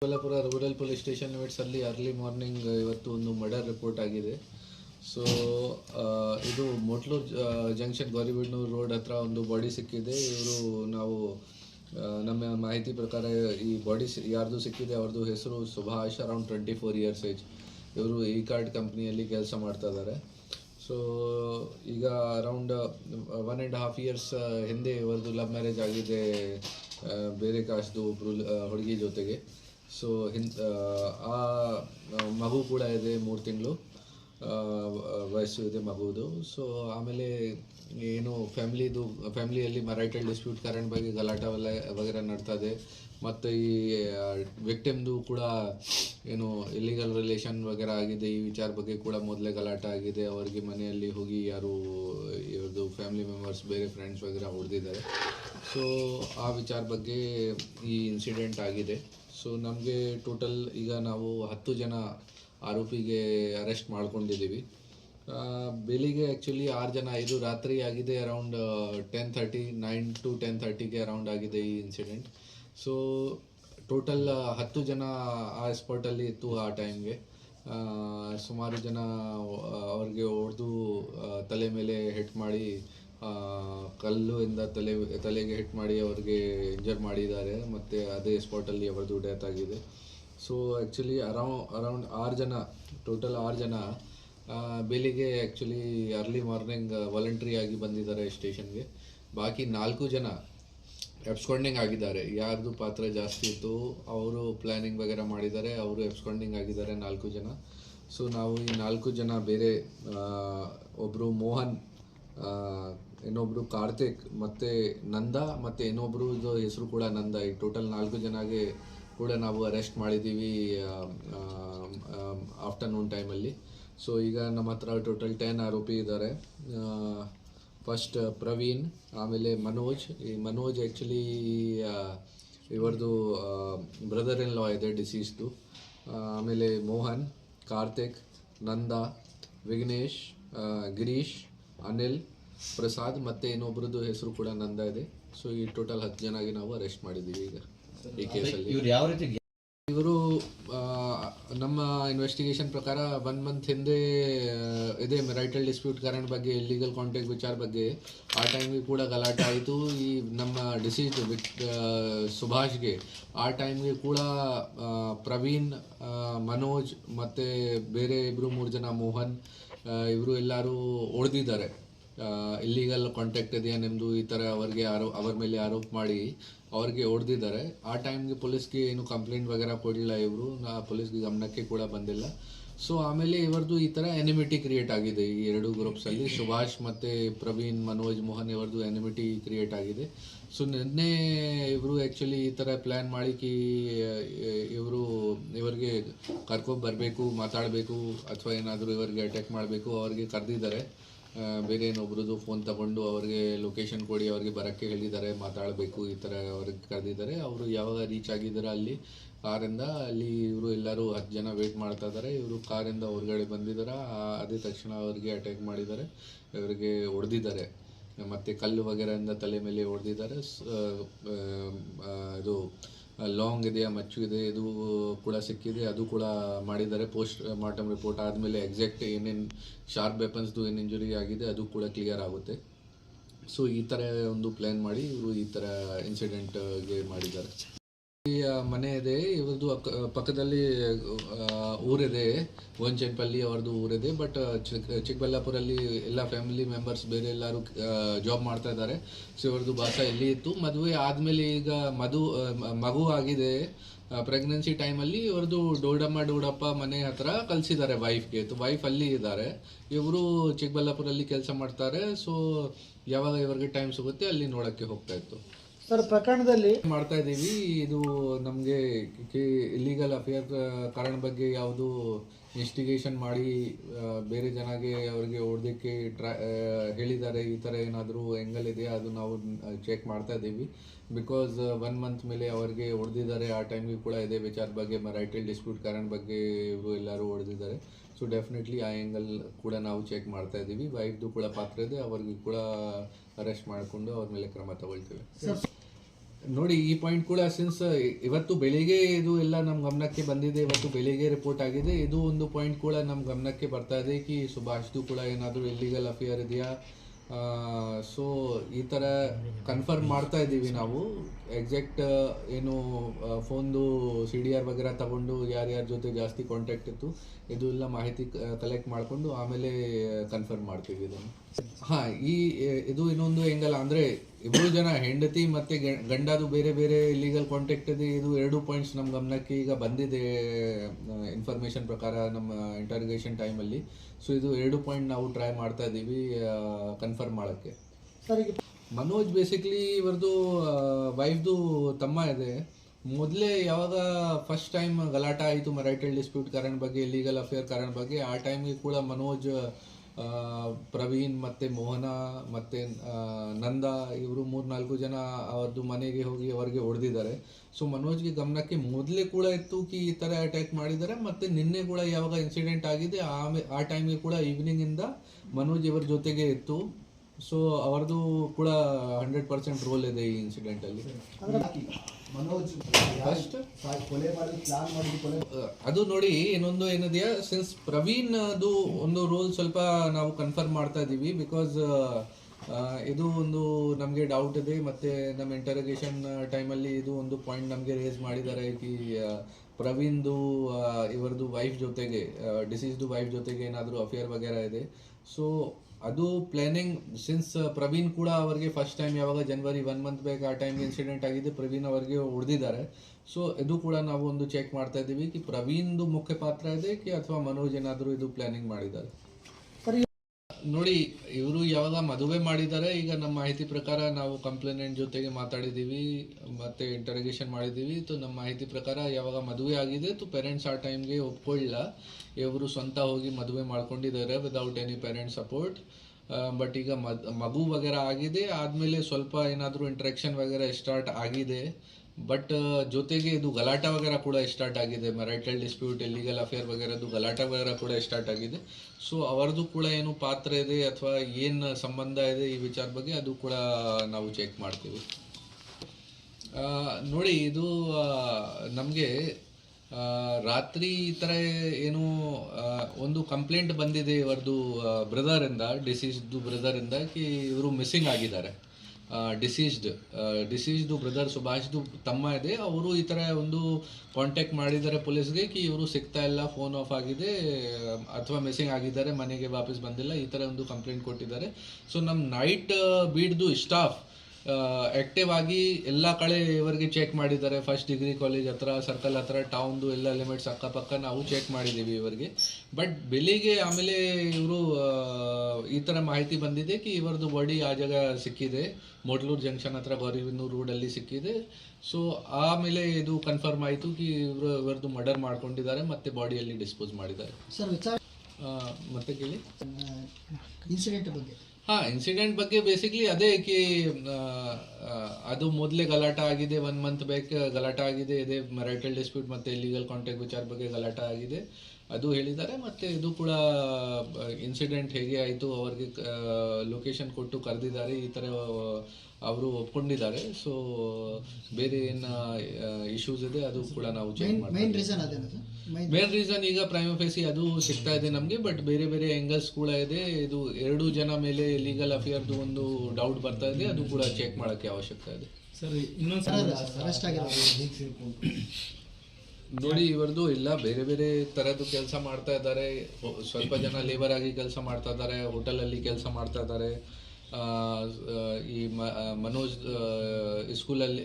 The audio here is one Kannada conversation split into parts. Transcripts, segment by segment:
Chikkaballapur rural police station limits ಅಲ್ಲಿ ಅರ್ಲಿ ಮಾರ್ನಿಂಗ್ ಇವತ್ತು ಒಂದು ಮರ್ಡರ್ ರಿಪೋರ್ಟ್ ಆಗಿದೆ. ಸೊ ಇದು ಮೊಟ್ಲು ಜಂಕ್ಷನ್ ಗೌರಿಬಿಡ್ನೂರು ರೋಡ್ ಹತ್ರ ಒಂದು ಬಾಡಿ ಸಿಕ್ಕಿದೆ. ಇವರು ನಾವು ನಮ್ಮ ಮಾಹಿತಿ ಪ್ರಕಾರ ಈ ಬಾಡಿ ಯಾರ್ದು ಸಿಕ್ಕಿದೆ ಅವ್ರದ್ದು ಹೆಸರು Subhash around twenty four years age ಇವರು ಇ ಕಾರ್ಡ್ ಕಂಪ್ನಿಯಲ್ಲಿ ಕೆಲಸ ಮಾಡ್ತಾ ಇದ್ದಾರೆ ಸೊ ಈಗ around one and half years ಹಿಂದೆ ಇವರದು ಲವ್ ಮ್ಯಾರೇಜ್ ಆಗಿದೆ ಬೇರೆ ಕಾಸ್ದು ಒಬ್ಬರು ಹುಡುಗಿ ಜೊತೆಗೆ. ಸೊ ಹಿನ್ ಆ ಮಗು ಕೂಡ ಇದೆ ಮೂರು ತಿಂಗಳು. ವಯಸ್ಸು ಇದೆ ಮಗುವುದು ಸೊ ಆಮೇಲೆ ಏನು ಫ್ಯಾಮ್ಲಿದು, ಫ್ಯಾಮ್ಲಿಯಲ್ಲಿ ಮರೈಟಲ್ ಡಿಸ್ಪ್ಯೂಟ್ ಕರೆಂಟ್ ಬಗ್ಗೆ ಗಲಾಟವೆಲ್ಲ ನಡ್ತದೆ ನಡ್ತಾ ಇದೆ. ಮತ್ತು ಈ ವಿಕ್ಟಿಮ್ದು ಕೂಡ ಏನು ಇಲ್ಲಿಗಲ್ ರಿಲೇಷನ್ ವಗೈರೆ ಆಗಿದೆ. ಈ ವಿಚಾರ ಬಗ್ಗೆ ಕೂಡ ಮೊದಲೇ ಗಲಾಟ ಆಗಿದೆ. ಅವರಿಗೆ ಮನೆಯಲ್ಲಿ ಹೋಗಿ ಯಾರು ಇವ್ರದ್ದು ಫ್ಯಾಮಿಲಿ ಮೆಂಬರ್ಸ್, ಬೇರೆ ಫ್ರೆಂಡ್ಸ್ ವಗೈರೆ ಹೊಡೆದಿದ್ದಾರೆ. ಸೊ ಆ ವಿಚಾರ ಬಗ್ಗೆ ಈ ಇನ್ಸಿಡೆಂಟ್ ಆಗಿದೆ. ಸೊ ನಮಗೆ ಟೋಟಲ್ ಈಗ ನಾವು ಹತ್ತು ಜನ ಆರೋಪಿಗೆ ಅರೆಸ್ಟ್ ಮಾಡ್ಕೊಂಡಿದ್ದೀವಿ. ಬೆಳಿಗ್ಗೆ ಆ್ಯಕ್ಚುಲಿ ಆರು ಜನ, ಇದು ರಾತ್ರಿ ಆಗಿದೆ around ten thirty nine to ten ಥರ್ಟಿಗೆ ಅರೌಂಡ್ ಆಗಿದೆ ಈ ಇನ್ಸಿಡೆಂಟ್ ಸೊ ಟೋಟಲ್ ಹತ್ತು ಜನ ಆ ಸ್ಪಾಟಲ್ಲಿ ಇತ್ತು ಆ ಟೈಮ್ಗೆ ಸುಮಾರು ಜನ ಅವ್ರಿಗೆ ಹೊಡೆದು ತಲೆ ಮೇಲೆ ಹೆಟ್ ಮಾಡಿ ಆ, ಇಂದ ತಲೆ ತಲೆಗೆ ಹಿಟ್ ಮಾಡಿ ಅವರಿಗೆ ಇಂಜರ್ ಮಾಡಿದ್ದಾರೆ ಮತ್ತು ಅದೇ ಸ್ಪಾಟಲ್ಲಿ ಅವರದು ಡೆತ್ ಆಗಿದೆ. ಸೊ ಆ್ಯಕ್ಚುಲಿ ಅರೌಂಡ್ ಅರೌಂಡ್ ಆರು ಜನ ಟೋಟಲ್ ಆರು ಜನ ಬೆಳಿಗ್ಗೆ ಆ್ಯಕ್ಚುಲಿ ಅರ್ಲಿ ಮಾರ್ನಿಂಗ್ ವಾಲಂಟ್ರಿ ಆಗಿ ಬಂದಿದ್ದಾರೆ ಸ್ಟೇಷನ್ಗೆ ಬಾಕಿ ನಾಲ್ಕು ಜನ ಎಬ್ಸ್ಕೊಂಡಿಂಗ್ ಆಗಿದ್ದಾರೆ. ಯಾರ್ದು ಪಾತ್ರ ಜಾಸ್ತಿ ಇತ್ತು ಅವರು ಪ್ಲ್ಯಾನಿಂಗ್ ವಗೇರ ಮಾಡಿದ್ದಾರೆ ಅವರು ಎಬ್ಸ್ಕೊಂಡಿಂಗ್ ಆಗಿದ್ದಾರೆ ನಾಲ್ಕು ಜನ. ಸೊ ನಾವು ಈ ನಾಲ್ಕು ಜನ ಬೇರೆ ಒಬ್ಬರು ಮೋಹನ್ ಆ, ಇನ್ನೊಬ್ರು ಕಾರ್ತಿಕ್ ಮತ್ತೆ ನಂದ ಮತ್ತೆ ಇನ್ನೊಬ್ರು ಹೆಸರು ಕೂಡ ನಂದ. ಈ ಟೋಟಲ್ ನಾಲ್ಕು ಜನಗೆ ಕೂಡ ನಾವು ಅರೆಸ್ಟ್ ಮಾಡಿದ್ದೀವಿ ಆಫ್ಟರ್ನೂನ್ ಟೈಮಲ್ಲಿ ಸೊ ಈಗ ನಮ್ಮ ಹತ್ರ ಟೋಟಲ್ ಟೆನ್ ಆರೋಪಿ ಇದ್ದಾರೆ ಫಸ್ಟ್ ಪ್ರವೀಣ್ ಆಮೇಲೆ ಮನೋಜ್. ಈ ಮನೋಜ್ ಆ್ಯಕ್ಚುಲಿ ಇವರದು ಬ್ರದರ್ ಇನ್ ಲಾ ಇದೆ ಡಿಸೀಸ್ದು ಆಮೇಲೆ ಮೋಹನ್ ಕಾರ್ತಿಕ್ ನಂದ ವಿಘ್ನೇಶ್ ಗಿರೀಶ್ ಅನಿಲ್ ಪ್ರಸಾದ್ ಮತ್ತೆ ಇನ್ನೊಬ್ರದ್ದು ಹೆಸರು ಕೂಡ ನಂದ ಇದೆ. ಸೊ ಈ ಟೋಟಲ್ ಹತ್ತು ಜನಗೆ ನಾವು ಅರೆಸ್ಟ್ ಮಾಡಿದ್ದೀವಿ ಈಗ ಈ ಕೇಸಲ್ಲಿ ಇವ್ರು ಯಾವ ರೀತಿ ಇವರು ನಮ್ಮ ಇನ್ವೆಸ್ಟಿಗೇಷನ್ ಪ್ರಕಾರ ಒನ್ ಮಂತ್ ಹಿಂದೆ ಆ, ಇದೇ ಮೆರೈಟಲ್ ಡಿಸ್ಪ್ಯೂಟ್ ಕಾರಣ ಬಗ್ಗೆ ಇಲ್ಲಿಗಲ್ ಕಾಂಟ್ಯಾಕ್ಟ್ ವಿಚಾರ ಬಗ್ಗೆ. ಆ ಟೈಮ್ಗೆ ಕೂಡ ಗಲಾಟೆ ಆಯಿತು. ಈ ನಮ್ಮ ಡಿಸೀಸ್ ಸುಭಾಷ್ಗೆ ಆ ಟೈಮ್ಗೆ ಕೂಡ ಆ, ಪ್ರವೀಣ್ ಆ, ಮನೋಜ್ ಮತ್ತು ಬೇರೆ ಇಬ್ಬರು ಮೂರು ಜನ ಮೋಹನ್ ಇವರು ಎಲ್ಲರೂ ಹೊಡೆದಿದ್ದಾರೆ ಇಲ್ಲಿಗಲ್ ಕಾಂಟ್ಯಾಕ್ಟ್ ಇದೆಯಾ ನಿಮ್ಮದು ಈ ಥರ ಅವ್ರಿಗೆ ಆರೋ, ಅವ್ರ ಮೇಲೆ ಆರೋಪ ಮಾಡಿ ಅವ್ರಿಗೆ ಹೊಡೆದಿದ್ದಾರೆ. ಆ ಟೈಮ್ಗೆ ಪೊಲೀಸ್ಗೆ ಏನು ಕಂಪ್ಲೇಂಟ್ ವಗೇರ ಕೊಡಲಿಲ್ಲ ಇವರು. ನಾ ಪೊಲೀಸ್ಗೆ ಗಮನಕ್ಕೆ ಕೂಡ ಬಂದಿಲ್ಲ. ಸೊ ಆಮೇಲೆ ಇವರದು ಈ ಥರ ಎನಿಮಿಟಿ ಕ್ರಿಯೇಟ್ ಆಗಿದೆ. ಈ ಎರಡು ಗ್ರೂಪ್ಸಲ್ಲಿ ಸುಭಾಷ್ ಮತ್ತು ಪ್ರವೀಣ್, ಮನೋಜ್, ಮೋಹನ್ ಇವರದು ಎನಿಮಿಟಿ ಕ್ರಿಯೇಟ್ ಆಗಿದೆ. ಸೊ ನಿನ್ನೆ ಇವರು ಆ್ಯಕ್ಚುಲಿ ಈ ಥರ ಪ್ಲ್ಯಾನ್ ಮಾಡಿ ಕಿ ಇವರು ಇವರಿಗೆ ಕರ್ಕೊಂಡು ಬರಬೇಕು, ಮಾತಾಡಬೇಕು, ಅಥವಾ ಏನಾದರೂ ಇವರಿಗೆ ಅಟ್ಯಾಕ್ ಮಾಡಬೇಕು, ಅವ್ರಿಗೆ ಕರೆದಿದ್ದಾರೆ. ಬೇರೆ ಏನೊಬ್ರದ್ದು ಫೋನ್ ತಗೊಂಡು ಅವ್ರಿಗೆ ಲೊಕೇಶನ್ ಕೊಡಿ, ಅವ್ರಿಗೆ ಬರೋಕ್ಕೆ ಹೇಳಿದ್ದಾರೆ, ಮಾತಾಡಬೇಕು, ಈ ಥರ ಅವ್ರಿಗೆ ಕರೆದಿದ್ದಾರೆ. ಅವರು ಯಾವಾಗ ರೀಚ್ ಆಗಿದ್ದಾರೆ ಅಲ್ಲಿ ಕಾರಿಂದ ಅಲ್ಲಿ ಇವರು ಎಲ್ಲರೂ ಹತ್ತು ಜನ ವೇಟ್ ಮಾಡ್ತಾ ಇದ್ದಾರೆ. ಇವರು ಕಾರಿಂದ ಹೊರಗಡೆ ಬಂದಿದ್ದಾರೆ. ಅದೇ ತಕ್ಷಣ ಅವರಿಗೆ ಅಟ್ಯಾಕ್ ಮಾಡಿದ್ದಾರೆ. ಇವರಿಗೆ ಹೊಡೆದಿದ್ದಾರೆ. ಮತ್ತು ಕಲ್ಲು ವಗೇರೆಯಿಂದ ತಲೆ ಮೇಲೆ ಹೊಡೆದಿದ್ದಾರೆ. ಇದು ಲಾಂಗ್ ಇದೆ ಮಚ್ಚು ಇದೆ, ಇದು ಕೂಡ ಸಿಕ್ಕಿದೆ, ಅದು ಕೂಡ ಮಾಡಿದ್ದಾರೆ. ಪೋಸ್ಟ್ ಮಾರ್ಟಮ್ ರಿಪೋರ್ಟ್ ಆದಮೇಲೆ ಎಕ್ಸಾಕ್ಟ್ ಏನೇನು ಶಾರ್ಪ್ ವೆಪನ್ಸ್ದು ಏನು ಇಂಜುರಿ ಆಗಿದೆ, ಅದು ಕೂಡ ಕ್ಲಿಯರ್ ಆಗುತ್ತೆ. ಸೊ ಈ ಥರ ಒಂದು ಪ್ಲ್ಯಾನ್ ಮಾಡಿ ಇವರು ಈ ಥರ ಇನ್ಸಿಡೆಂಟ್ಗೆ ಮಾಡಿದ್ದಾರೆ. ಮನೆ ಇದೆ, ಇವ್ರದ್ದು ಪಕ್ಕದಲ್ಲಿ ಊರಿದೆ, ವಂಚನಪಲ್ಲಿ ಅವ್ರದ್ದು ಊರಿದೆ ಬಟ್ ಚಿಕ್ಕಬಳ್ಳಾಪುರಲ್ಲಿ ಎಲ್ಲ ಫ್ಯಾಮಿಲಿ ಮೆಂಬರ್ಸ್ ಬೇರೆ ಎಲ್ಲರೂ ಜಾಬ್ ಮಾಡ್ತಾ ಇದ್ದಾರೆ. ಸೊ ಇವ್ರದ್ದು ಭಾಷ ಇಲ್ಲಿ ಇತ್ತು. ಮದುವೆ ಆದಮೇಲೆ ಈಗ ಮದು ಮಗು ಆಗಿದೆ. ಪ್ರೆಗ್ನೆನ್ಸಿ ಟೈಮಲ್ಲಿ ಇವ್ರದ್ದು ಡೋಡಮ್ಮ ಡೋಡಪ್ಪ ಮನೆ ಹತ್ರ ಕಳಿಸಿದ್ದಾರೆ ವೈಫ್ಗೆ ವೈಫ್ ಅಲ್ಲಿ ಇದ್ದಾರೆ. ಇವರು ಚಿಕ್ಕಬಳ್ಳಾಪುರಲ್ಲಿ ಕೆಲಸ ಮಾಡ್ತಾರೆ. ಸೊ ಯಾವಾಗ ಇವ್ರಿಗೆ ಟೈಮ್ ಸಿಗುತ್ತೆ ಅಲ್ಲಿ ನೋಡೋಕ್ಕೆ ಹೋಗ್ತಾ ಇತ್ತು. ಸರ್, ಪ್ರಕರಣದಲ್ಲಿ ಮಾಡ್ತಾ ಇದ್ದೀವಿ. ಇದು ನಮಗೆ ಇಲ್ಲಿಗಲ್ ಅಫೇರ್ ಕಾರಣ ಬಗ್ಗೆ ಯಾವುದು ಇನ್ವೆಸ್ಟಿಗೇಷನ್ ಮಾಡಿ ಬೇರೆ ಜನಗೆ ಅವರಿಗೆ ಹೊಡೆದಕ್ಕೆ ಟ್ರಾ ಹೇಳಿದ್ದಾರೆ. ಈ ಥರ ಏನಾದರೂ ಎಂಗಲ್ ಇದೆಯಾ? ಅದು ನಾವು ಚೆಕ್ ಮಾಡ್ತಾ ಇದ್ದೀವಿ. ಬಿಕಾಸ್ ಒನ್ ಮಂತ್ ಮೇಲೆ ಅವರಿಗೆ ಹೊಡೆದಿದ್ದಾರೆ ಆ ಟೈಮಿಗೆ ಕೂಡ ಇದೆ ವಿಚಾರ ಬಗ್ಗೆ ಮರೈಟಲ್ ಡಿಸ್ಪ್ಯೂಟ್ ಕಾರಣ ಬಗ್ಗೆ ಎಲ್ಲರೂ ಹೊಡೆದಿದ್ದಾರೆ ಸೊ ಡೆಫಿನೆಟ್ಲಿ ಆ ಎಂಗಲ್ ಕೂಡ ನಾವು ಚೆಕ್ ಮಾಡ್ತಾ ಇದ್ದೀವಿ. ವೈಫ್ದು ಕೂಡ ಪಾತ್ರ ಇದೆ. ಅವ್ರಿಗೆ ಕೂಡ ಅರೆಸ್ಟ್ ಮಾಡಿಕೊಂಡು ಅವ್ರ ಮೇಲೆ ಕ್ರಮ ತಗೊಳ್ತೇವೆ. ನೋಡಿ ಈ ಪಾಯಿಂಟ್ ಕೂಡ ಸಿನ್ಸ್ ಇವತ್ತು ಬೆಳಿಗ್ಗೆ ಇದು ಎಲ್ಲ ನಮ್ಮ ಗಮನಕ್ಕೆ ಬಂದಿದೆ ಇವತ್ತು ಬೆಳಿಗ್ಗೆ ರಿಪೋರ್ಟ್ ಆಗಿದೆ. ಇದು ಒಂದು ಪಾಯಿಂಟ್ ಕೂಡ ನಮ್ಮ ಗಮನಕ್ಕೆ ಬರ್ತಾ ಇದೆ ಕಿ ಸುಭಾಷ್ದು ಕೂಡ ಏನಾದರೂ ಇಲ್ಲಿಗಲ್ ಅಫೇರ್ ಇದೆಯಾ? ಸೊ ಈ ಥರ ಕನ್ಫರ್ಮ್ ಮಾಡ್ತಾ ಇದ್ದೀವಿ ನಾವು. ಎಕ್ಸಾಕ್ಟ್ ಏನು ಫೋನ್ದು ಸಿ ಡಿ ಆರ್ ವಗೇರ ತಗೊಂಡು ಯಾರ್ಯಾರ ಜೊತೆ ಜಾಸ್ತಿ ಕಾಂಟ್ಯಾಕ್ಟ್ ಇತ್ತು, ಇದು ಎಲ್ಲ ಮಾಹಿತಿ ಕಲೆಕ್ಟ್ ಮಾಡಿಕೊಂಡು ಆಮೇಲೆ ಕನ್ಫರ್ಮ್ ಮಾಡ್ತೀವಿ ಇದನ್ನು. ಹಾಂ, ಈ ಇದು ಇನ್ನೊಂದು ಹೆಂಗಲ್ಲ ಅಂದರೆ ಇಬ್ಬರು ಜನ, ಹೆಂಡತಿ ಮತ್ತೆ ಗಂಡದು ಬೇರೆ ಬೇರೆ ಇಲ್ಲಿಗಲ್ ಕಾಂಟ್ಯಾಕ್ಟ್ ಇದೆ, ಇದು ಎರಡು ಪಾಯಿಂಟ್ಸ್ ನಮ್ಮ ಗಮನಕ್ಕೆ ಈಗ ಬಂದಿದೆ ಇನ್ಫಾರ್ಮೇಷನ್ ಪ್ರಕಾರ ನಮ್ಮ ಇಂಟರ್ಗೇಷನ್ ಟೈಮಲ್ಲಿ ಸೊ ಇದು ಎರಡು ಪಾಯಿಂಟ್ ನಾವು ಟ್ರೈ ಮಾಡ್ತಾ ಇದ್ದೀವಿ ಕನ್ಫರ್ಮ್ ಮಾಡೋಕ್ಕೆ. ಸರ್ ಮನೋಜ್ ಬೇಸಿಕ್ಲಿ ಇವ್ರದ್ದು ವೈಫ್ದು ತಮ್ಮ ಇದೆ. ಮೊದಲೇ ಯಾವಾಗ ಫಸ್ಟ್ ಟೈಮ್ ಗಲಾಟ ಆಯಿತು ಮರೈಟಲ್ ಡಿಸ್ಪ್ಯೂಟ್ ಕಾರಣ ಬಗ್ಗೆ ಲೀಗಲ್ ಅಫೇರ್ ಕಾರಣ ಬಗ್ಗೆ, ಆ ಟೈಮ್ಗೆ ಕೂಡ ಮನೋಜ್ ಪ್ರವೀಣ್ ಮತ್ತು ಮೋಹನ ಮತ್ತು ನಂದ ಇವರು ಮೂರ್ನಾಲ್ಕು ಜನ ಅವ್ರದ್ದು ಮನೆಗೆ ಹೋಗಿ ಅವರಿಗೆ ಹೊಡೆದಿದ್ದಾರೆ. ಸೊ ಮನೋಜ್ಗೆ ಗಮನಕ್ಕೆ ಮೊದಲೇ ಕೂಡ ಇತ್ತು ಕಿ ಈ ಥರ ಅಟ್ಯಾಕ್ ಮಾಡಿದ್ದಾರೆ ಮತ್ತು ನಿನ್ನೆ ಕೂಡ ಯಾವಾಗ ಇನ್ಸಿಡೆಂಟ್ ಆಗಿದೆ, ಆಮೇ, ಆ ಟೈಮ್ಗೆ ಕೂಡ ಈವ್ನಿಂಗಿಂದ ಮನೋಜ್ ಇವರ ಜೊತೆಗೆ ಇತ್ತು. ಸೊ ಅವರದು ಕೂಡ ಹಂಡ್ರೆಡ್ ಪರ್ಸೆಂಟ್ ರೋಲ್ ಇದೆ ಈ ಇನ್ಸಿಡೆಂಟ್ ಅಲ್ಲಿ. ಮನೋಜ್ ಫಸ್ಟ್ ಕೊಲೆ ಮಾಡಿದ ಪ್ಲಾನ್ ಮಾಡಿದ ಕೊಲೆ. ಅದು ನೋಡಿ ಇನ್ನೊಂದು ಏನಿದೆಯಾ ಸಿನ್ಸ್ ಪ್ರವೀಣ್ ಅದು ಒಂದು ರೋಲ್ ಸ್ವಲ್ಪ ನಾವು ಕನ್ಫರ್ಮ್ ಮಾಡ್ತಾ ಇದ್ದೀವಿ ಬಿಕಾಸ್ ಇದು ಒಂದು ನಮಗೆ ಡೌಟ್ ಇದೆ ಮತ್ತೆ ನಮ್ಮ ಇಂಟರೋಗೇಷನ್ ಟೈಮಲ್ಲಿ ಇದು ಒಂದು ಪಾಯಿಂಟ್ ನಮಗೆ ರೇಸ್ ಮಾಡಿದ್ದಾರೆ ಕಿ ಪ್ರವೀಣ್ದು ಇವರದು ವೈಫ್ ಜೊತೆಗೆ ಡಿಸೀಸ್ದು ವೈಫ್ ಜೊತೆಗೆ ಏನಾದರೂ ಅಫೇರ್ ವಗೇರ ಇದೆ. ಸೊ ಅದು ಪ್ಲಾನಿಂಗ್ ಸಿನ್ಸ್ ಪ್ರವೀಣ್ ಕೂಡ ಅವರಿಗೆ ಫಸ್ಟ್ ಟೈಮ್ ಯಾವಾಗ ಜನವರಿ ಒನ್ ಮಂತ್ ಬೇಕು ಆ ಟೈಮ್ಗೆ ಇನ್ಸಿಡೆಂಟ್ ಆಗಿದೆ ಪ್ರವೀಣ್ ಅವರಿಗೆ ಹೊಡೆದಿದ್ದಾರೆ. ಸೊ ಇದು ಕೂಡ ನಾವು ಒಂದು ಚೆಕ್ ಮಾಡ್ತಾ ಇದ್ದೀವಿ ಕಿ ಪ್ರವೀಣ್ದು ಮುಖ್ಯ ಪಾತ್ರ ಇದೆ, ಕಿ ಅಥವಾ ಮನೋಜ್ ಏನಾದರೂ ಇದು ಪ್ಲಾನಿಂಗ್ ಮಾಡಿದ್ದಾರೆ? ನೋಡಿ, ಇವರು ಯಾವಾಗ ಮದುವೆ ಮಾಡಿದ್ದಾರೆ, ಈಗ ನಮ್ಮ ಮಾಹಿತಿ ಪ್ರಕಾರ ನಾವು ಕಂಪ್ಲೇನೆಂಟ್ ಜೊತೆಗೆ ಮಾತಾಡಿದ್ದೀವಿ, ಮತ್ತೆ ಇಂಟರೋಗೇಷನ್ ಮಾಡಿದ್ದೀವಿ. ತು ನಮ್ಮ ಮಾಹಿತಿ ಪ್ರಕಾರ ಯಾವಾಗ ಮದುವೆ ಆಗಿದೆ ತು ಪೇರೆಂಟ್ಸ್ ಆ ಟೈಮ್ಗೆ ಒಪ್ಕೊಳ್ಳಿಲ್ಲ. ಇವರು ಸ್ವಂತ ಹೋಗಿ ಮದುವೆ ಮಾಡ್ಕೊಂಡಿದ್ದಾರೆ without any parent support but ಈಗ ಮಗು ವಗೇರ ಆಗಿದೆ, ಆದಮೇಲೆ ಸ್ವಲ್ಪ ಏನಾದರೂ ಇಂಟ್ರಾಕ್ಷನ್ ವಗೇರ ಸ್ಟಾರ್ಟ್ ಆಗಿದೆ. ಬಟ್ ಜೊತೆಗೆ ಇದು ಗಲಾಟೆ ವಗರ ಕೂಡ ಸ್ಟಾರ್ಟ್ ಆಗಿದೆ. ಮರೈಟಲ್ ಡಿಸ್ಪ್ಯೂಟ್ ಇಲ್ಲಿಗಲ್ ಅಫೇರ್ ವಗೇರದ್ದು ಗಲಾಟೆ ವಗರ ಕೂಡ ಸ್ಟಾರ್ಟ್ ಆಗಿದೆ. ಸೊ ಅವರದ್ದು ಕೂಡ ಏನು ಪಾತ್ರ ಇದೆ ಅಥವಾ ಏನು ಸಂಬಂಧ ಇದೆ ಈ ವಿಚಾರ ಬಗ್ಗೆ ಅದು ಕೂಡ ನಾವು ಚೆಕ್ ಮಾಡ್ತೀವಿ. ನೋಡಿ, ಇದು ನಮಗೆ ರಾತ್ರಿ ಈ ಥರ ಏನು ಒಂದು ಕಂಪ್ಲೇಂಟ್ ಬಂದಿದೆ ಇವರದು ಬ್ರದರಿಂದ ಡಿಸೀಸ್ದು ಬ್ರದರಿಂದ ಕಿ ಇವರು ಮಿಸ್ಸಿಂಗ್ ಆಗಿದ್ದಾರೆ. ಡಿಸೀಸ್ಡ್ ಡಿಸೀಸ್ಡ್ ಬ್ರದರ್ ಸುಭಾಷ್ದು ತಮ್ಮ ಇದೆ. ಅವರು ಈ ಥರ ಒಂದು ಕಾಂಟ್ಯಾಕ್ಟ್ ಮಾಡಿದ್ದಾರೆ ಪೊಲೀಸ್ಗೆ ಕಿ ಇವರು ಸಿಗ್ತಾ ಇಲ್ಲ ಫೋನ್ ಆಫ್ ಆಗಿದೆ, ಅಥವಾ ಮಿಸ್ಸಿಂಗ್ ಆಗಿದ್ದಾರೆ, ಮನೆಗೆ ವಾಪಸ್ ಬಂದಿಲ್ಲ, ಈ ಥರ ಒಂದು ಕಂಪ್ಲೇಂಟ್ ಕೊಟ್ಟಿದ್ದಾರೆ. ಸೊ ನಮ್ಮ ನೈಟ್ ಬೀಡ್ದು ಸ್ಟಾಫ್ ಆಕ್ಟಿವ್ ಆಗಿ ಎಲ್ಲ ಕಡೆ ಇವರಿಗೆ ಚೆಕ್ ಮಾಡಿದ್ದಾರೆ. ಫಸ್ಟ್ ಡಿಗ್ರಿ ಕಾಲೇಜ್ ಹತ್ರ ಸರ್ಕಲ್ ಹತ್ರ ಟೌನ್ದು ಎಲ್ಲ ಲಿಮಿಟ್ಸ್ ಅಕ್ಕಪಕ್ಕ ನಾವು ಚೆಕ್ ಮಾಡಿದ್ದೀವಿ ಇವರಿಗೆ. ಬಟ್ ಬೆಳಿಗ್ಗೆ ಆಮೇಲೆ ಇವರು ಈ ಥರ ಮಾಹಿತಿ ಬಂದಿದೆ ಕಿ ಇವರದು ಬಾಡಿ ಆ ಜಾಗ ಸಿಕ್ಕಿದೆ. ಮೊಡ್ಲೂರು ಜಂಕ್ಷನ್ ಹತ್ರ ರೋಡ್ ರೋಡಲ್ಲಿ ಸಿಕ್ಕಿದೆ. ಸೊ ಆಮೇಲೆ ಇದು ಕನ್ಫರ್ಮ್ ಆಯಿತು ಕಿ ಇವರು ಇವರದು ಮರ್ಡರ್ ಮಾಡ್ಕೊಂಡಿದ್ದಾರೆ ಮತ್ತೆ ಬಾಡಿಯಲ್ಲಿ ಡಿಸ್ಪೋಸ್ ಮಾಡಿದ್ದಾರೆ. ಸರ್ ವಿಚಾರ ಮತ್ತೆ ಕೇಳಿ. ಇನ್ಸಿಡೆಂಟ್ ಬಗ್ಗೆ. ಹಾ ಇನ್ಸಿಡೆಂಟ್ ಬಗ್ಗೆ ಬೇಸಿಕ್ಲಿ ಅದೇ ಕಿ ಅದು ಮೊದಲೇ ಗಲಾಟ ಆಗಿದೆ ಒನ್ ಮಂತ್ ಬ್ಯಾಕ್ ಗಲಾಟ ಆಗಿದೆ, ಇದೇ ಮರೈಟಲ್ ಡಿಸ್ಪ್ಯೂಟ್ ಮತ್ತೆ ಇಲ್ಲಿಗಲ್ ಕಾಂಟ್ಯಾಕ್ಟ್ ವಿಚಾರ ಬಗ್ಗೆ ಗಲಾಟ ಆಗಿದೆ. ಅದು ಹೇಳಿದ್ದಾರೆ, ಮತ್ತೆ ಇದು ಕೂಡ ಇನ್ಸಿಡೆಂಟ್ ಹೇಗೆ ಆಯಿತು, ಅವ್ರಿಗೆ ಲೊಕೇಶನ್ ಕೊಟ್ಟು ಕರೆದಿದ್ದಾರೆ, ಈ ಥರ ಅವರು ಒಪ್ಕೊಂಡಿದ್ದಾರೆ. ಸೊ ಬೇರೆ ಏನ ಇಶ್ಯೂಸ್ ಇದೆ ಅದು ಕೂಡ ನಾವು ಚೆಕ್ ಮೈನ್ ಮಾಡ್ತೀವಿ. ರೀಸನ್ ಮೈನ್ ರೀಸನ್ ಈಗ ಪ್ರೈಮ್ ಫೇಸಿ ಅದು ಸಿಗ್ತಾ ಇದೆ ನಮಗೆ ಬಟ್ ಬೇರೆ ಬೇರೆ ಎಂಗಲ್ಸ್ ಕೂಡ ಇದೆ. ಇದು ಎರಡು ಜನ ಮೇಲೆ ಲೀಗಲ್ ಅಫೇರ್ದು ಒಂದು ಡೌಟ್ ಬರ್ತಾ ಇದೆ ಅದು ಕೂಡ ಚೆಕ್ ಮಾಡೋಕ್ಕೆ ಅವಶ್ಯಕತೆ ಇದೆ. ಸರ್ ಇನ್ನೊಂದು ನೋಡಿ ಇವರದು ಇಲ್ಲ ಬೇರೆ ಬೇರೆ ತರದ್ದು ಕೆಲಸ ಮಾಡ್ತಾ ಇದ್ದಾರೆ. ಸ್ವಲ್ಪ ಜನ ಲೇಬರ್ ಆಗಿ ಕೆಲಸ ಮಾಡ್ತಾ ಇದ್ದಾರೆ ಹೋಟೆಲಲ್ಲಿ ಕೆಲಸ ಮಾಡ್ತಾ ಇದ್ದಾರೆ. ಈ ಮನೋಜ್ ಸ್ಕೂಲಲ್ಲಿ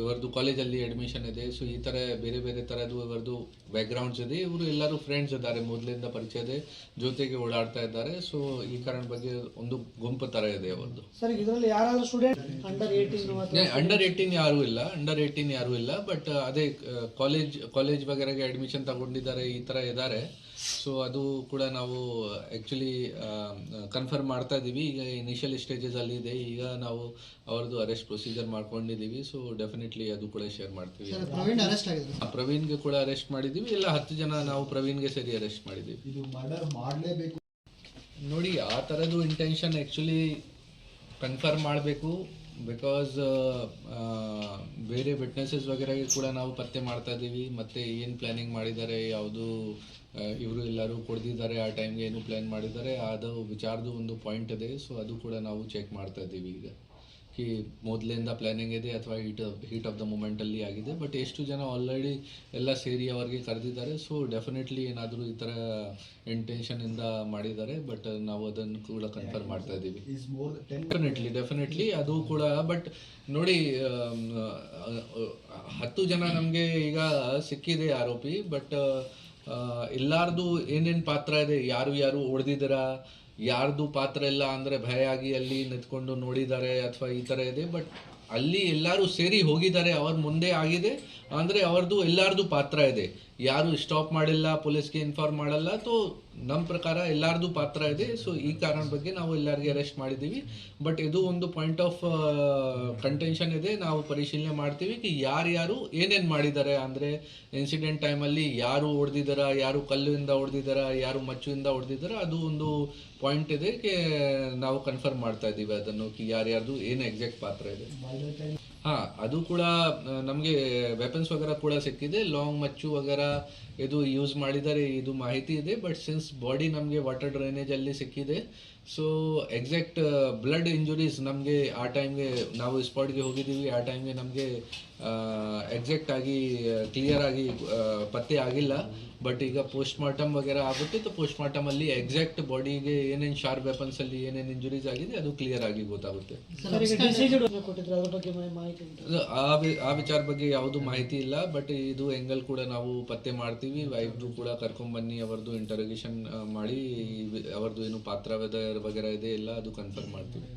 ಇವರದ್ದು ಕಾಲೇಜಲ್ಲಿ ಅಡ್ಮಿಷನ್ ಇದೆ. ಸೊ ಈ ಥರ ಬೇರೆ ಬೇರೆ ಥರದ್ದು ಇವರದ್ದು ಬ್ಯಾಕ್ಗ್ರೌಂಡ್ಸ್ ಇದೆ. ಇವರು ಎಲ್ಲರೂ ಫ್ರೆಂಡ್ಸ್ ಇದ್ದಾರೆ. ಮೊದಲಿಂದ ಪರಿಚಯ ಇದೆ. ಜೊತೆಗೆ ಓಡಾಡ್ತಾ ಇದ್ದಾರೆ. ಸೊ ಈ ಕಾರಣ ಬಗ್ಗೆ ಒಂದು ಗುಂಪು ಥರ ಇದೆ ಅವ್ರದ್ದು. ಸರ್ ಇದರಲ್ಲಿ ಯಾರಾದರೂ student under eighteen under eighteen ಯಾರೂ ಇಲ್ಲ. ಅಂಡರ್ ಏಯ್ಟೀನ್ ಯಾರೂ ಇಲ್ಲ. ಬಟ್ ಅದೇ ಕಾಲೇಜ್ ಕಾಲೇಜ್ ವಗೇರೆಗೆ ಅಡ್ಮಿಷನ್ ತಗೊಂಡಿದ್ದಾರೆ. ಈ ಥರ ಇದ್ದಾರೆ. ಸೊ ಅದು ಕೂಡ ನಾವು ಆ್ಯಕ್ಚುಲಿ ಕನ್ಫರ್ಮ್ ಮಾಡ್ತಾ ಇದ್ದೀವಿ. ಈಗ ಇನಿಷಿಯಲ್ ಸ್ಟೇಜಸ್ ಅಲ್ಲಿ ಇದೆ. ಈಗ ನಾವು ಅವ್ರದ್ದು ಅರೆಸ್ಟ್ ಪ್ರೊಸೀಜರ್ ಮಾಡ್ಕೊಂಡಿದ್ದೀವಿ. ಸೊ ಡೆಫಿನೆಟ್ಲಿ ಅದು ಕೂಡ ಶೇರ್ ಮಾಡ್ತೀವಿ. ಸರ್ ಪ್ರವೀಣ್ ಅರೆಸ್ಟ್ ಆಗಿದ್ರು ಆ, ಪ್ರವೀಣ್ಗೆ ಕೂಡ ಅರೆಸ್ಟ್ ಮಾಡಿದ್ದೀವಿ. ಇಲ್ಲ ಹತ್ತು ಜನ ನಾವು ಪ್ರವೀಣ್ಗೆ ಸೇರಿ ಅರೆಸ್ಟ್ ಮಾಡಿದ್ದೀವಿ. ಇದು ಮರ್ಡರ್ ಮಾಡಲೇಬೇಕು. ನೋಡಿ ಆ ಥರದ್ದು ಇಂಟೆನ್ಷನ್ ಆ್ಯಕ್ಚುಲಿ ಕನ್ಫರ್ಮ್ ಮಾಡಬೇಕು. ಬಿಕಾಸ್ ಬೇರೆ ವಿಟ್ನೆಸಸ್ ವಗೈರೆ ಕೂಡ ನಾವು ಪತ್ತೆ ಮಾಡ್ತಾ ಇದ್ದೀವಿ. ಮತ್ತು ಏನು ಪ್ಲ್ಯಾನಿಂಗ್ ಮಾಡಿದ್ದಾರೆ, ಯಾವುದು ಇವರು ಎಲ್ಲರೂ ಕೊಡ್ದಿದ್ದಾರೆ, ಆ ಟೈಮ್ಗೆ ಏನು ಪ್ಲ್ಯಾನ್ ಮಾಡಿದ್ದಾರೆ, ಅದು ವಿಚಾರದ್ದು ಒಂದು ಪಾಯಿಂಟ್ ಇದೆ. ಸೊ ಅದು ಕೂಡ ನಾವು ಚೆಕ್ ಮಾಡ್ತಾ ಇದ್ದೀವಿ ಈಗ. ಕಿ ಮೊದಲಿಂದ ಪ್ಲ್ಯಾನಿಂಗ್ ಇದೆ ಅಥವಾ ಹೀಟ್ ಹೀಟ್ ಆಫ್ ದ ಮೂಮೆಂಟಲ್ಲಿ ಆಗಿದೆ. ಬಟ್ ಎಷ್ಟು ಜನ ಆಲ್ರೆಡಿ ಎಲ್ಲ ಸೇರಿ ಅವರಿಗೆ ಕರೆದಿದ್ದಾರೆ. ಸೊ ಡೆಫಿನೆಟ್ಲಿ ಏನಾದರೂ ಈ ಥರ ಇಂಟೆನ್ಷನಿಂದ ಮಾಡಿದ್ದಾರೆ. ಬಟ್ ನಾವು ಅದನ್ನು ಕೂಡ ಕನ್ಫರ್ಮ್ ಮಾಡ್ತಾ ಇದ್ದೀವಿ. is more than 10 definitely definitely ಅದು ಕೂಡ. ಬಟ್ ನೋಡಿ ಆ, ಆ, ಹತ್ತು ಜನ ನಮಗೆ ಈಗ ಸಿಕ್ಕಿದೆ ಆರೋಪಿ. ಬಟ್ ಎಲ್ಲಾರ್ದು ಏನೇನು ಪಾತ್ರ ಇದೆ ಯಾರು ಯಾರು ಹೊಡೆದಿದ್ದೀರಾ ಯಾರ್ದು ಪಾತ್ರ ಇಲ್ಲ ಅಂದರೆ ಭಯ ಆಗಿ ಅಲ್ಲಿ ನಿಂತ್ಕೊಂಡು ನೋಡಿದ್ದಾರೆ ಅಥವಾ ಈ ಥರ ಇದೆ ಬಟ್ ಅಲ್ಲಿ ಎಲ್ಲರೂ ಸೇರಿ ಹೋಗಿದ್ದಾರೆ, ಅವ್ರ ಮುಂದೆ ಆಗಿದೆ, ಅಂದರೆ ಅವ್ರದ್ದು ಎಲ್ಲಾರ್ದು ಪಾತ್ರ ಇದೆ. ಯಾರು ಸ್ಟಾಪ್ ಮಾಡಿಲ್ಲ, ಪೊಲೀಸ್ಗೆ ಇನ್ಫಾರ್ಮ್ ಮಾಡಲ್ಲ ಸೊ ನಮ್ಮ ಪ್ರಕಾರ ಎಲ್ಲರದು ಪಾತ್ರ ಇದೆ. ಸೊ ಈ ಕಾರಣ ಬಗ್ಗೆ ನಾವು ಎಲ್ಲರಿಗೆ ಅರೆಸ್ಟ್ ಮಾಡಿದ್ದೀವಿ. ಬಟ್ ಇದು ಒಂದು ಪಾಯಿಂಟ್ ಆಫ್ ಕಂಟೆನ್ಷನ್ ಇದೆ. ನಾವು ಪರಿಶೀಲನೆ ಮಾಡ್ತೀವಿ ಕಿ ಯಾರ್ಯಾರು ಏನೇನು ಮಾಡಿದ್ದಾರೆ. ಅಂದರೆ ಇನ್ಸಿಡೆಂಟ್ ಟೈಮಲ್ಲಿ ಯಾರು ಹೊಡೆದಿದ್ದಾರ ಯಾರು ಕಲ್ಲಿಂದ ಹೊಡೆದಿದ್ದಾರ ಯಾರು ಮಚ್ಚುವಿಂದ ಹೊಡೆದಿದ್ದಾರ ಅದು ಒಂದು ಪಾಯಿಂಟ್ ಇದೆ. ನಾವು ಕನ್ಫರ್ಮ್ ಮಾಡ್ತಾ ಇದ್ದೀವಿ ಅದನ್ನು ಕಿ ಯಾರ್ಯಾರ್ದು ಏನು ಎಕ್ಸಾಕ್ಟ್ ಪಾತ್ರ ಇದೆ. ಹಾ, ಅದು ಕೂಡ ನಮಗೆ ವೆಪನ್ಸ್ ವಗರ ಕೂಡ ಸಿಕ್ಕಿದೆ. ಲಾಂಗ್ ಮಚ್ಚು ವಗರ ಇದು ಯೂಸ್ ಮಾಡಿದರೆ ಇದು ಮಾಹಿತಿ ಇದೆ. ಬಟ್ ಸಿನ್ಸ್ ಬಾಡಿ ನಮಗೆ ವಾಟರ್ ಡ್ರೈನೇಜ್ ಅಲ್ಲಿ ಸಿಕ್ಕಿದೆ ಸೊ ಎಕ್ಸಾಕ್ಟ್ ಬ್ಲಡ್ ಇಂಜುರೀಸ್ ನಮಗೆ ಆ ಟೈಮ್ಗೆ ನಾವು ಸ್ಪಾಟ್ಗೆ ಹೋಗಿದ್ದೀವಿ. ಆ ಟೈಮ್ಗೆ ನಮಗೆ ಎಕ್ಸಾಕ್ಟ್ ಆಗಿ ಕ್ಲಿಯರ್ ಆಗಿ ಪತ್ತೆ ಆಗಿಲ್ಲ. ಬಟ್ ಈಗ ಪೋಸ್ಟ್ ಮಾರ್ಟಮ್ ವಗೇರ ಆಗುತ್ತೆ ಪೋಸ್ಟ್ ಮಾರ್ಟಮ್ ಅಲ್ಲಿ ಎಕ್ಸಾಕ್ಟ್ ಬಾಡಿಗೆ ಏನೇನು ಶಾರ್ಪ್ ವೆಪನ್ಸ್ ಅಲ್ಲಿ ಏನೇನು ಇಂಜುರೀಸ್ ಆಗಿದೆ ಅದು ಕ್ಲಿಯರ್ ಆಗಿ ಗೊತ್ತಾಗುತ್ತೆ. ಸರ್ ಈಗ ಡಿಸೀಸ್ಡ್ ಕೊಟ್ಟಿದ್ರು ಅದ್ರ ಬಗ್ಗೆ ಮಾಹಿತಿ ಉಂಟು? ಆ ಆ ವಿಚಾರ ಬಗ್ಗೆ ಯಾವುದು ಮಾಹಿತಿ ಇಲ್ಲ ಬಟ್ ಇದು ಎಂಗಲ್ ಕೂಡ ನಾವು ಪತ್ತೆ ಮಾಡ್ತೀವಿ. ವೈಫ್ದು ಕೂಡ ಕರ್ಕೊಂಡ್ ಬನ್ನಿ ಅವರದು ಇಂಟರೋಗೇಷನ್ ಮಾಡಿ ಅವರದು ಅವರದ್ದು ಏನು ಪಾತ್ರ ವಗೇರ ಇದೆ ಎಲ್ಲ ಅದು ಕನ್ಫರ್ಮ್ ಮಾಡ್ತೀವಿ.